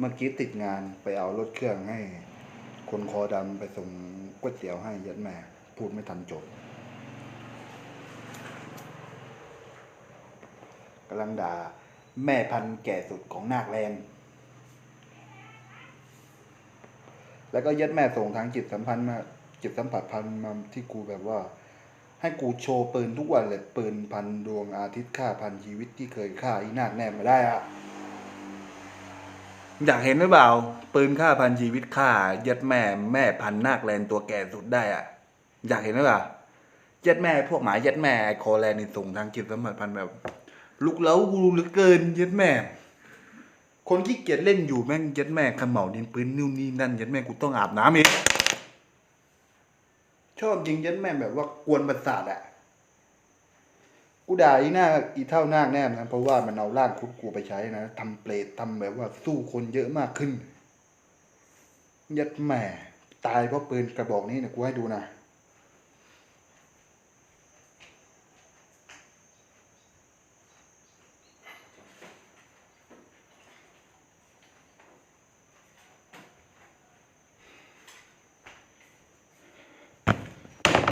เมื่อกี้ติดงานไปเอารถเครื่องให้ คนคอดำไปส่งก๋วยเตี๋ยวให้ยัดแม่พูดไม่ทันจบกำลังด่าแม่พันธุ์แก่สุดของนาคแลนแล้วก็ยัดแม่ส่งทางจิตสัมพันธ์มาจิตสัมผัสพันธ์มาที่กูแบบว่า ให้กูโชว์ปืนทุกวันเลยปืนพันดวงอาทิตย์ฆ่าพันชีวิตที่เคยฆ่าอีนาคแน่มาได้อะ อยากเห็นหรือเปล่า ปืนฆ่าพันชีวิตฆ่ายัดแม่แม่พันนาคแลนตัวแก่สุดได้อะ อยากเห็นหรือเปล่ายัดแม่พวกหมายัดแม่ไอ้คอแลนนี่ส่งทางจิตสมผัสพันแบบ ลุกเล้ากูเหลือเกินยัดแม่ คนที่เกียจเล่นอยู่แม่งยัดแม่ขมเหลาดินปืนนู่นนี่นั่นยัดแม่กูต้องอาบน้ำเองชอบยิงยัดแม่แบบว่ากวนประสาทอะ กูด่าอีหน้าอีเท่านาคแน่นะเพราะว่ามันเอาร่างคุดกูไปใช้นะทำเปรตทำแบบว่าสู้คนเยอะมากขึ้น ยัดแม่ตายเพราะปืนกระบอกนี้นะกูให้ดูนะ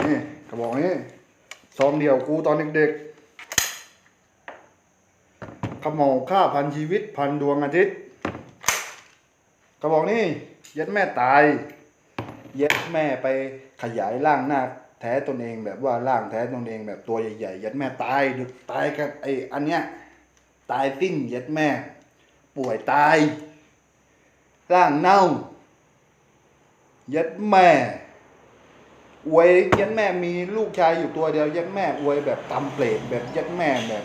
นี่กระบอกนี้ซองเดียวกูตอนเด็กๆ เหลาฆ่าพันชีวิตพันดวงอาทิตย์กระบอกนี้ยัดแม่ตาย เย็ดแม่ไปขยายร่างหน้าแท้ตนเองแบบว่าร่างแท้ตนเองแบบตัวใหญ่ๆ ยัดแม่ตายดึกตายกับไออันเนี้ยตายสิ้นยัดแม่ ป่วยตาย ร่างเน่า ยัดแม่อวยยัดแม่มีลูกชายอยู่ตัวเดียวยัดแม่อวยแบบตำเปรตแบบยัดแม่แบบ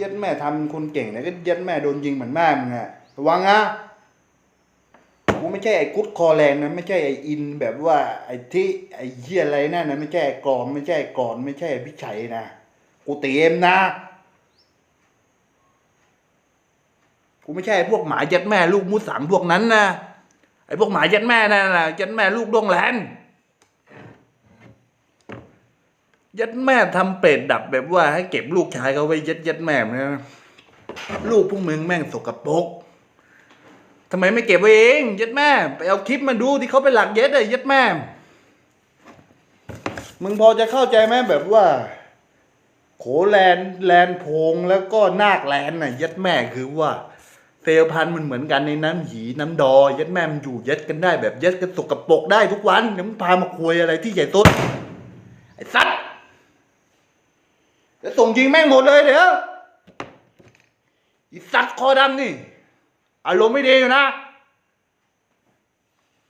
ยัดแม่ทำคนเก่งนะก็ยัดแม่โดนยิงเหมือนแม่มึงอะระวังนะกูไม่ใช่ไอ้กุดคอแรงนะไม่ใช่ไอ้อินแบบว่าไอ้ที่ไอ้เหี้ยอะไรนั่นนะไม่ใช่ไอ้กรอมไม่ใช่ไอ้กรอนไม่ใช่ไอ้พิชัยนะกูเตรียมนะกูไม่ใช่พวกหมายัดแม่ลูกมุดสังพวกนั้นนะไอ้พวกหมายัดแม่นั่นนะยัดแม่ลูกดวงแลน ยัดแม่ทำเป็ดดับแบบว่าให้เก็บลูกชายเขาไว้ยัดยัดแม่นะลูกพวกมึงแม่งสกปรกทำไมไม่เก็บไว้เองยัดแม่ไปเอาคลิปมาดูที่เขาไปหลักเย็ดเลยยัดแม่ มึงพอจะเข้าใจไหมแบบว่า โขแลนแลนพงแล้วก็นาคแลนน่ะยัดแม่คือว่าเซลพันมันเหมือนกันในน้ำหีน้ำดอ ยัดแม่มันอยู่ยัดกันได้แบบยัดกันสกปรกได้ทุกวันเดี๋ยวมึงพามาคุยอะไรที่ใหญ่โตไอ้สัตว์ จะส่งยิงแม่งหมดเลยเดี๋ยวไอ้สัตว์คอดำนี่อารมณ์ไม่ดีอยู่นะ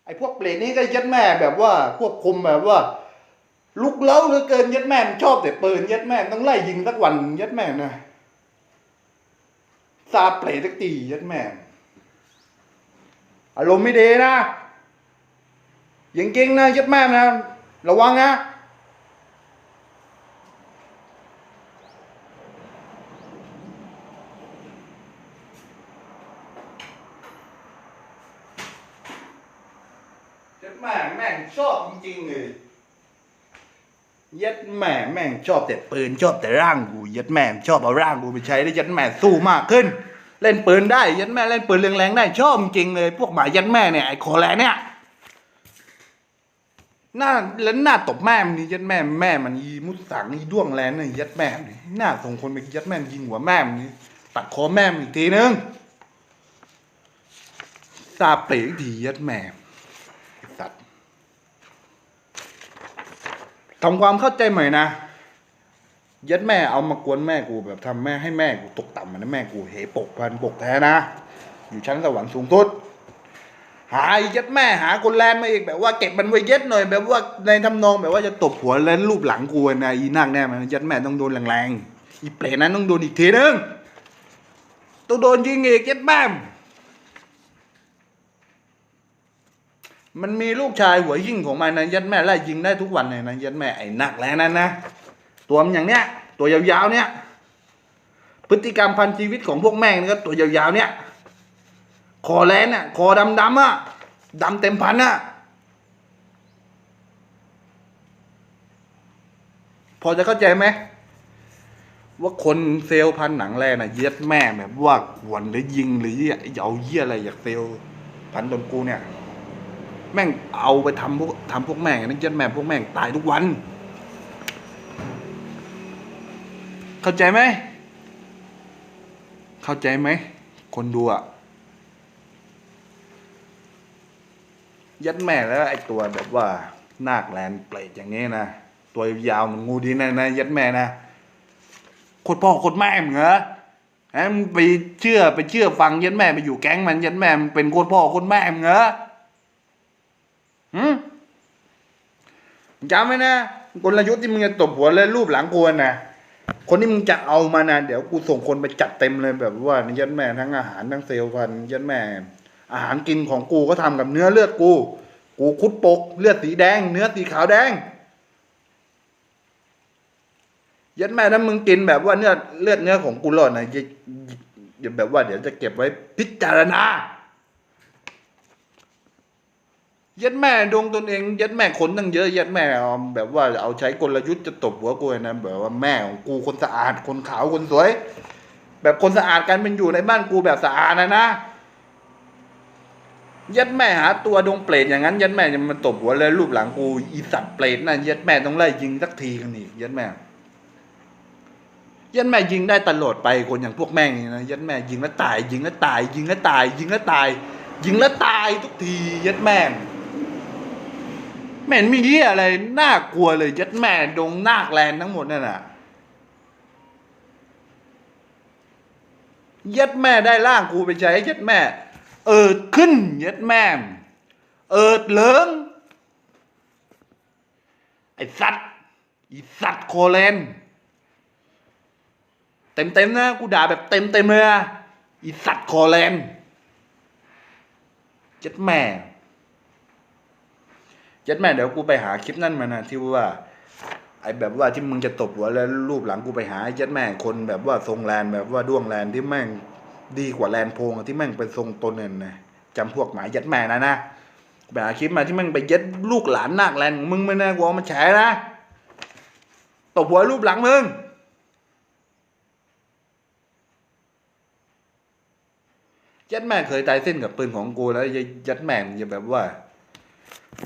ไอ้พวกเปรตนี่ก็ยัดแม่แบบว่าควบคุมแบบว่า ลุกเล้าเหลือเกินยัดแม่มันชอบแต่ปืนยัดแม่ต้องไล่ยิงสักวันยัดแม่นะซาเปรตสักทียัดแม่อารมณ์ไม่ดีนะยิงเก่งนะยัดแม่นะ ระวังนะ แม่แม่งชอบจริงๆเลยยัดแม่แม่งชอบแต่ปืนชอบแต่ร่างกูยัดแม่ชอบเอาร่างกูไปใช้แล้ยัดแม่สู้มากขึ้น เล่นปืนได้ยัดแม่เล่นปืนแรงๆได้ชอบจริงเลย พวกหมายัดแม่เนี่ยไอ้คอแลเนี่ยหน้าแล้วหน้าตบแม่มันนี่ยัดแม่แม่มันยีมุดสังยีด้วงแลนนี่ยัดแม่นี่หน้าส่งคนไปยัดแม่ยิงหัวแม่มันนี่ตัดคอแม่มันอีกทีนึงซาเปรย์อีกทียัดแม่ สัตว์ทำความเข้าใจใหม่นะยัดแม่เอามากวนแม่กูแบบทำแม่ให้แม่กูตกต่ำมันนะแม่กูเหปกพันปกแท้นะ อยู่ชั้นสวรรค์สูงสุด หายัดแม่หาคนแลนมาอีกแบบว่าเก็บมันไว้ย็ดหน่อยแบบว่าในทำนองแบบว่าจะตบหัวแล้วรูปหลังกูนะอีนักแน่มันยัดแม่ต้องโดนแรงๆอีเปรตนั้นต้องโดนอีกทีนึงต้องโดนยิงอีกยัดแม่ มันมีลูกชายหัวยิ่งของมันนะยัดแม่ไล่ยิงได้ทุกวันเลยนะยัดแม่ไอ้หนักแล้วนั่นนะตัวมันอย่างเนี้ย ตัวยาวๆเนี้ยพฤติกรรมพันชีวิตของพวกแม่งนี่ก็ตัวยาวๆเนี้ยคอแลนน่ะคอดำๆอะดำเต็มพันอะพอจะเข้าใจไหมว่าคนเซลพันหนังแรน่ะเย็ดแม่แบบว่าหวนหรือยิงหรือเอาเยี่ยอะไรอยากเซลพันโดนกูเนี่ย แม่งเอาไปทำพวกทำพวกแม่งนั่นย็ดแม่พวกแม่งตายทุกวัน เข้าใจไหม เข้าใจไหม คนดูอะยัดแม่แล้วไอตัวแบบว่านาคแลนเปรตอย่างนี้นะตัวยาวมันงูดีนะนะยัดแม่นะโคตรพ่อโคตรแม่มึงเหรอฮะมึงไปเชื่อไปเชื่อฟังยัดแม่ไปอยู่แก๊งมันยัดแม่มันเป็นโคตรพ่อโคตรแม่มึงเหรอ หืมจำไว้นะกลยุทธ์ที่มึงจะตบหัวและรูปหลังกูนะคนที่มึงจะเอามานะเดี๋ยวกูส่งคนไปจัดเต็มเลยแบบว่ายัดแม่ทั้งอาหารทั้งเซลล์พันยัดแม่ อาหารกินของกูก็ทำกับเนื้อเลือดกู กูคุดปก เลือดสีแดง เนื้อสีขาวแดงยัดแม่ถ้ามึงกินแบบว่าเนื้อเลือดเนื้อของกูหล่อนนะอย่าแบบว่าเดี๋ยวจะเก็บไว้พิจารณา ยัดแม่ดวงตนเอง ยัดแม่ขนตั้งเยอะ ยัดแม่แบบว่าเอาใช้กลยุทธ์จะตบหัวกูนะแบบว่าแม่ของกูคนสะอาดคนขาวคนสวย แบบคนสะอาดกันเป็นอยู่ในบ้านกูแบบสะอาดนะนะยัดแม่หาตัวดงเปรตอย่างนั้น ยัดแม่จะมาตบหัวเลยรูปหลังกูอีสัตว์เปรตนะยัดแม่ต้องไล่ยิงสักทีกันอีกยัดแม่ยัดแม่ยิงได้ตลอดไปคนอย่างพวกแม่งนี่นะยัดแม่ยิงแล้วตาย ยิงแล้วตาย ยิงแล้วตาย ยิงแล้วตาย ยิงแล้วตายทุกทียัดแม่ง แม่งมีเหี้ยอะไรน่ากลัวเลยยัดแม่ดงนาคแลนทั้งหมดนั่นน่ะยัดแม่ได้ร่างกูไปใช้ยัดแม่ เอิดขึ้นยัดแม่ เอิดเหลิงไอสัตว์อีสัตว์โคเลนเต็มเต็มๆนะกูด่าแบบเต็มเต็มๆเลยนะอีสัตว์โคเลนยัดแม่ ยัดแม่เดี๋ยวกูไปหาคลิปนั่นมานะที่ว่าไอแบบว่าที่มึงจะตบหัวแล้วรูปหลังกูไปหายัดแม่งคนแบบว่าทรงแลนแบบว่าด้วงแลนที่แม่งดีกว่าแลนโพงที่แม่งเป็นทรงตนเนี่ยนะจำพวกหมายยัดแม่นะนะไปหาคลิปมาที่แม่งไปยัดลูกหลานนาคแลนมึงไม่น่ากลัวมาแฉนะตบหัวรูปหลังมึงยัดแม่เคยตายเส้นกับปืนของกูแล้วยัดแม่งอย่าแบบว่า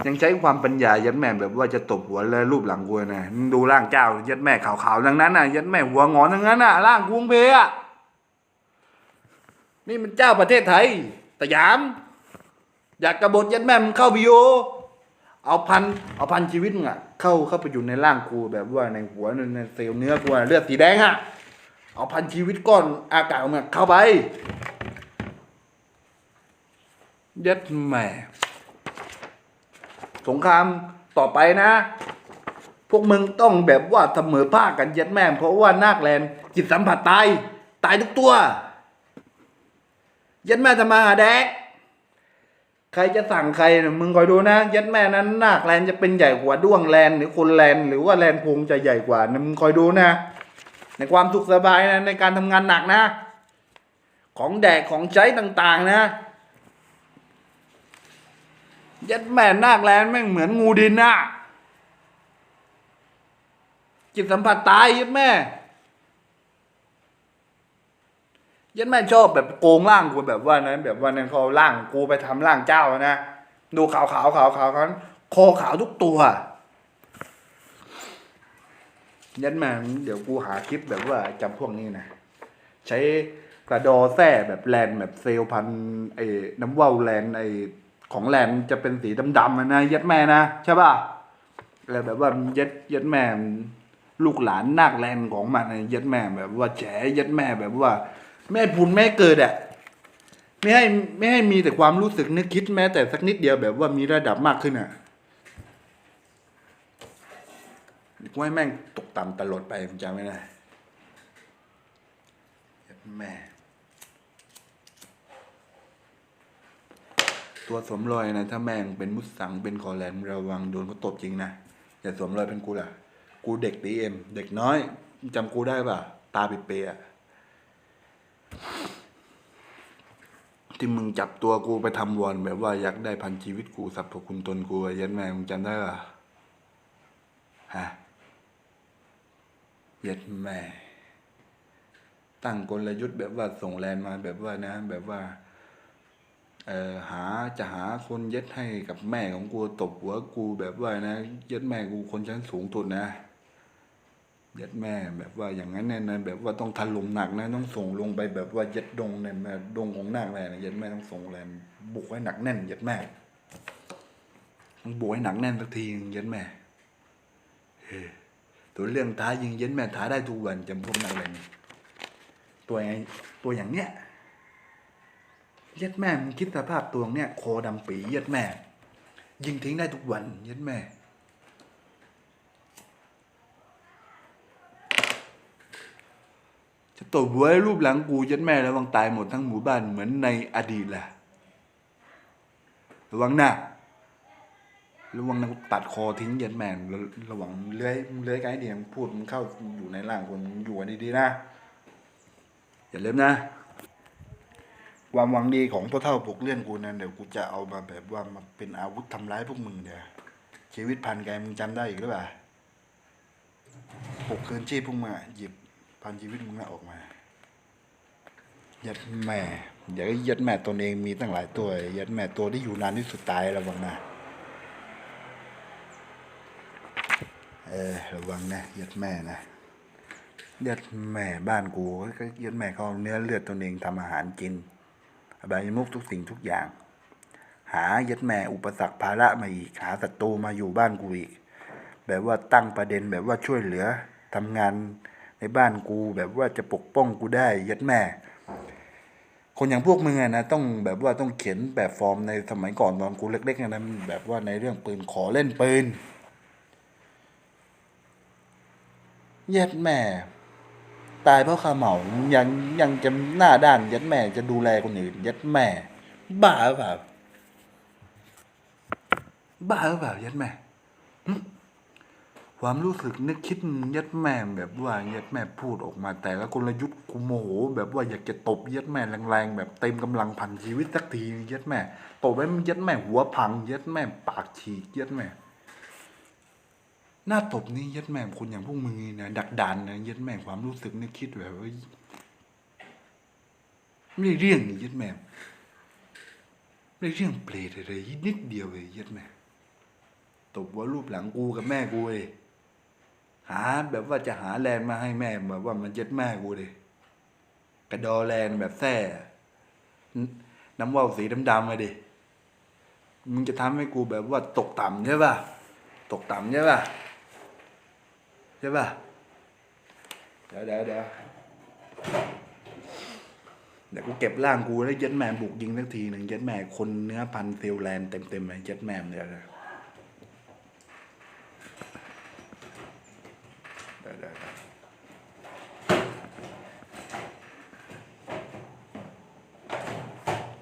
ยังใช้ความปัญญายัดแม่แบบว่าจะตบหัวแล้วรูปหลังกูนะมึงดูร่างเจ้ายัดแม่ขาวๆทั้งนั้นน่ะ ยัดแม่หัวงอนทั้งนั้นน่ะร่างกรุงเพอะนี่มันเจ้าประเทศไทยสยาม อยากกระบฏยัดแม่มึงเข้าไปโยเอาพันเอาพันชีวิตมึงอะเข้าเข้าไปอยู่ในร่างกูแบบว่าในหัวในเซลล์เนื้อกูเลือดสีแดงอะเอาพันชีวิตก้อนอากาศมึงอะเข้าไปยัดแม่ สงครามต่อไปนะ พวกมึงต้องแบบว่าเสมอภาคกันยัดแม่เพราะว่านาคแลนจิตสัมผัสตาย ตายทุกตัว ยัดแม่จะมาหาแดกใครจะสั่งใครมึงคอยดูนะ ยัดแม่นั้นนาคแลนจะเป็นใหญ่กว่าด้วงแลนหรือคนแลนหรือว่าแลนพงจะใหญ่กว่านะมึงคอยดูนะ ในความสุขสบายนะในการทำงานหนักนะ ของแดกของใช้ต่างๆ นะ ยัดแม่นาคแลนแม่งเหมือนงูดินน่ะจิตสัมผัสตายยัดแม่ยัดแม่ชอบแบบโกงร่างกูแบบว่านั้น แบบว่านั้นเขาร่างกูไปทำร่างเจ้านะดูขาวขาวขาวขาวนั้นคอขาวทุกตัวยัดแม่เดี๋ยวกูหาคลิปแบบว่าจำพวกนี้นะใช้กระดอแท้แบบแลนแบบเซลพันไอ้น้ำว่าวแลนไอ้ ของแลนจะเป็นสีดำๆนะยัดแม่นะใช่ป่ะแล้วแบบว่ายัดยัดแม่ลูกหลานนาคแลนของมันยัดแม่แบบว่าแฉยัดแม่แบบว่าแม่พุนแม่เกิดอะไม่ให้ไม่ให้มีแต่ความรู้สึกนึกคิดแม้แต่สักนิดเดียวแบบว่ามีระดับมากขึ้นอะกูให้แม่งตกต่ำตลอดไปผมจำไม่ได้ยัดแม่ ตัวสวมรอยนะถ้าแมงเป็นมุสสังเป็นคอแลนระวังโดนเขาตบจริงนะอย่าสวมรอยเป็นกูล่ะ กูเด็กตีเอ็มเด็กน้อยจำกูได้ป่ะ ตาปิดเปย์อะที่มึงจับตัวกูไปทำวอนแบบว่าอยากได้พันชีวิตกูสับพคุณตนกูยันแม่มึงจำได้ป่ะฮะยัดแม่ ตั้งกลยุทธ์แบบว่าส่งแลนมาแบบว่านะ แบบว่า เอ่อหาจะหาคนย็ดให้กับแม่ของกูตบหัวกูแบบว่านะย็ดแม่กูคนชั้นสูงสุดนะย็ดแม่แบบว่าอย่างนั้นเนี่ยนะแบบว่าต้องทันลมหนักนะต้องส่งลงไปแบบว่าย็ดดงเนี่ยนะดงของหนาคแลนะย็ดแม่ต้องส่งแลนบุกให้หนักแน่นย็ดแม่ต้องบุกให้หนักแน่นสักทีย็ดแม่เฮ้ยตัวเรื่องท้ายิงย็ดแม่ท้าได้ทุกวันจำพวกนักแลนตัวไงตัวอย่างเนี้ย เย็ดแม่มึงคิดสภาพตัวเนี่ยโคดำปีเย็ดแม่ ยิงทิ้งได้ทุกวันเย็ดแม่ จะตบหัวให้รูปหลังกูเย็ดแม่ระวังตายหมดทั้งหมู่บ้านเหมือนในอดีตแหละระวังนะระวังนะกูตัดคอทิ้งเย็ดแม่ระวังเลื้อยเลื้อยไกลเดียงพูดมึงเข้าอยู่ในร่างคนอยู่ดีๆนะ อย่าเลืมนะ ความหวังดีของพ่อเท่าปลุกเลื่อนกูนั้นเดี๋ยวกูจะเอามาแบบว่ามาเป็นอาวุธทำร้ายพวกมึงเดี๋ยวชีวิตพันแกมึงจำได้อีกหรือเปล่าปลุกคืนชีพพวกมึงหยิบพันชีวิตมึงอะออกมายัดแม่เดี๋ยวยัดแม่ตนเองมีตั้งหลายตัวยัดแม่ตัวที่อยู่นานที่สุดตายระวังนะเออระวังนะยัดแม่นะยัดแม่บ้านกูก็ยัดแม่เขาเนื้อเลือดตนเองทำอาหารกิน อบายมุกทุกสิ่งทุกอย่าง หายัดแม่อุปสรรคภาระมาอีก หาศัตรูมาอยู่บ้านกูอีก แบบว่าตั้งประเด็นแบบว่าช่วยเหลือทำงานในบ้านกูแบบว่าจะปกป้องกูได้ยัดแม่ คนอย่างพวกมึงอะนะต้องแบบว่าต้องเขียนแบบฟอร์มในสมัยก่อนตอนกูเล็กๆอะนะแบบว่าในเรื่องปืนขอเล่นปืนยัดแม่ ตายเพราะขาเหมายังยังจะหน้าด้านยัดแม่จะดูแลคนอื่นยัดแม่ บ้าหรือเปล่าบ้าหรือเปล่ายัดแม่ความรู้สึกนึกคิดยัดแม่แบบว่ายัดแม่พูดออกมา แต่ละกลยุทธ์กูโมโหแบบว่าอยากจะตบยัดแม่แรงๆแบบเต็มกำลังพันชีวิตสักทียัดแม่ตบไว้มันยัดแม่หัวพังยัดแม่ปากฉีกยัดแม่ หน้าตบนี่ยัดแม่คนอย่างพวกมึงนี่นะดักดานนะยัดแม่ความรู้สึกนี่คิดแบบว่าไม่ได้เรื่องนี่ยัดแม่ไม่ได้เรื่องเปรตอะไรนิดเดียวเลยยัดแม่ตบว่ารูปหลังกูกับแม่กูเลยหาแบบว่าจะหาแลนมาให้แม่แบบว่ามันยัดแม่กูเลยกระดอแลนแบบแท้นน้ำว่าวสีดำๆมาดิมึงจะทำให้กูแบบว่าตกต่ำใช่ป่ะ ตกต่ำใช่ป่ะ ใช่ป่ะ เดี๋ยวเดี๋ยวเดี๋ยวเดี๋ยวกูเก็บร่างกูแล้วเย็ดแมนบุกยิงสักทีหนึ่งเย็ดแม่คนเนื้อพันฟิลแลนด์เต็มเต็มๆเลยเย็ดแมนเดี๋ยวเดี๋ยวเดี๋ยวเดี๋ยวเดี๋ยว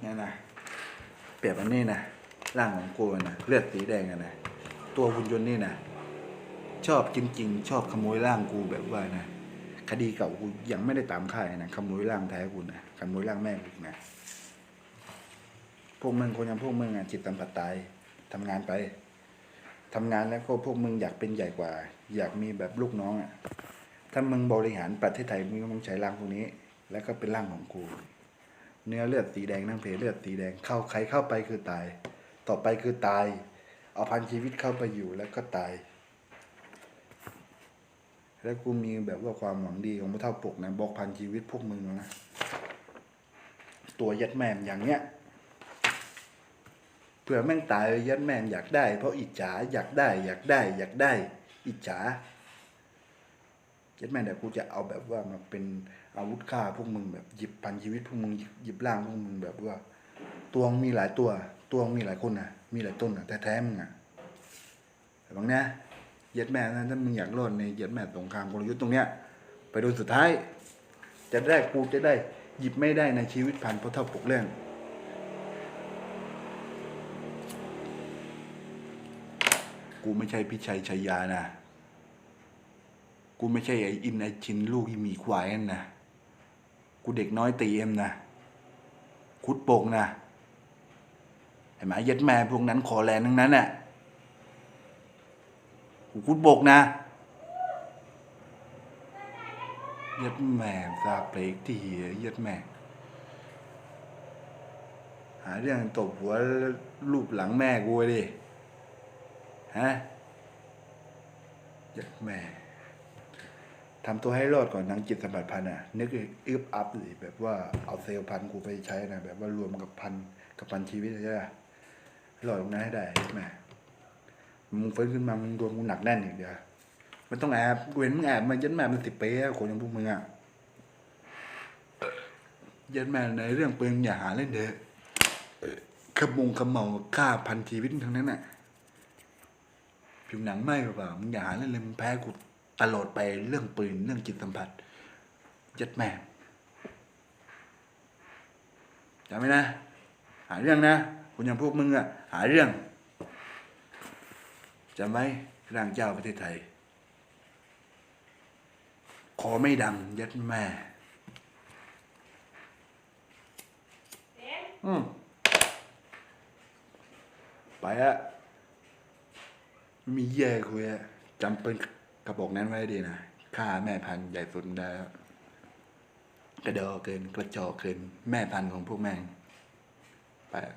เนี่ยนะเปรียบอันนี้นะร่างของกูนะเลือดสีแดงอะนะตัวหุ่นยนต์นี่นะ ชอบจริง ๆ ชอบขโมยร่างกูแบบว่านะคดีเก่ากูยังไม่ได้ตามค่ายนะขโมยร่างแท้กูนะขโมยร่างแม่กูนะพวกมึงคนอย่างพวกมึงอะจิตสัมผัสตายทำงานไปทำงานแล้วก็พวกมึงอยากเป็นใหญ่กว่า อยากมีแบบลูกน้องอะถ้ามึงบริหารประเทศไทยมึงก็ต้องใช้ร่างพวกนี้ แล้วก็เป็นร่างของกู เนื้อเลือดสีแดงนั่งเพลเลือดสีแดงเข้าใครเข้าไปคือตาย ต่อไปคือตาย เอาพันชีวิตเข้าไปอยู่แล้วก็ตาย แล้วกูมีแบบว่าความหวังดีของพระเท่าปกนะบอกพันชีวิตพวกมึงแล้วนะตัวยัดแมมอย่างเนี้ยเผื่อแม่งตายยัดแมมอยากได้ เพราะอิจฉาอยากได้ อยากได้ อยากได้ อิจฉายัดแมมเดี๋ยวกูจะเอาแบบว่ามาเป็นอาวุธฆ่าพวกมึงแบบหยิบพันชีวิตพวกมึงหยิบร่างพวกมึงแบบว่าตัวมีหลายตัว ตัวมีหลายคนนะมีหลายต้นนะแต่แท้มึงอะแต่บางนะ เย็ดแม่นะถ้ามึงอยากรอดในเย็ดแม่สงครามกลยุทธ์ตรงเนี้ยไปโดยสุดท้าย จะได้กูจะได้หยิบไม่ได้ในชีวิตพันเพราะเท่าปกเรื่องกูไม่ใช่พิชัยชัยยานะ กูไม่ใช่ไอ้อินไอชินลูกอีหมีควายนั่นนะ กูเด็กน้อยตีเอ็มนะ คุดโป่งนะ ไอ้หมาเย็ดแม่พวกนั้นขอแลนทั้งนั้นน่ะ คุดบกนะยัดแม่ซาเปรกที่เหียยัดแม่ หาเรื่องตบหัวลูบหลังแม่กูดิฮะยัดแม่ทำตัวให้รอดก่อนนางจิตสัมผัสพันอะ นึกอึบอัพเลยแบบว่าเอาเซลล์พันกูไปใช้นะแบบว่ารวมกับพันกับพันชีวิตใช่ไหมรอดตรงนั้นให้ได้ยัดแม่ มึงฟื้นขึ้นมามึงรวมกูหนักแน่นอีกเดียวมันต้องแอบกูเห็นมึงแอบมายันแม่มันสิบปีอะคนอย่างพวกมึงอะยันแม่ในเรื่องปืนอย่าหาเล่นเถอะขมงขมเมาฆ่าพันชีวิตทั้งนั้นน่ะผิวหนังไหม้เปล่ามึงอย่าหาเล่นเลยมึงแพ้กูตลอดไปเรื่องปืนเรื่องจิตสัมผัสยัดแม่จำไว้นะ หาเรื่องนะคุณอย่างพวกมึงอะหาเรื่อง จำไว้ร่างเจ้าประเทศไทย ขอไม่ดังยัดแม่ อืมไปอะไม่มีเยี่ยคุยอะจำเป็นกระบอกนั้นไว้ดีนะฆ่าแม่พันธุ์ใหญ่สุดได้แล้วกระดอเกิน กระจอกเกิน แม่พันธุ์ของพวกแม่งไปอะ